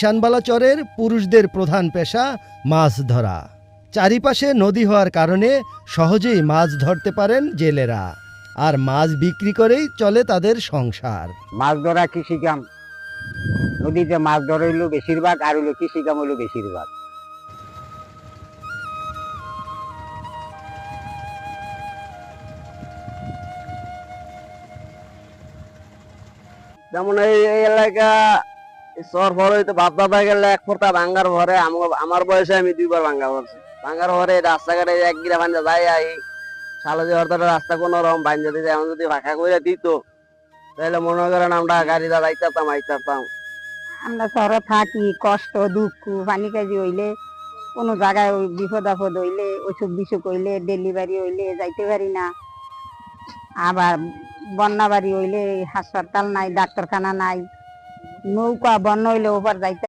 শানবালা চরের পুরুষদের প্রধান পেশা মাছ ধরা। চারিপাশে নদী হওয়ার কারণে সহজেই মাছ ধরতে পারেন জেলেরা। আর মাছ বিক্রি করেই চলে তাদের সংসার। মাছ ধরা কৃষিকাম। নদীতে মাছ ধরা বেশিরভাগ, আর হইল কৃষিকাম হইল বেশিরভাগ। যেমন এই এলাকা চর ভর হইতে বাপ দাদা গেলে এক ফোরটা ভাঙ্গার ভরে আমার বয়সে আমি দুইবার ভাঙ্গা ভরছি ভাঙ্গার ভরে রাস্তাঘাটে এক গিরা ভাঙ্গা যাই আই। সালো যে অর্থাৎ রাস্তা কোনো রকম ভাঙ্গা দিতে এমন যদি ফাঁকা করে দিত তাহলে মনে করেন আমরা গাড়ি দা যাইতাম আইতাম। আমরা শহরে থাকি, কষ্ট, দুঃখ, পানি কাজি হইলে, কোনো জায়গায় ওই বিপদ আপদ হইলে, অসুখ বিসুখ হইলে, ডেলিভারি হইলে, যাইতে পারি না। আবার বন্যা বাড়ি হইলে, হাসপাতাল নাই, ডাক্তারখানা নাই। নৌকা বন্যা হইলে ওপার যাইতে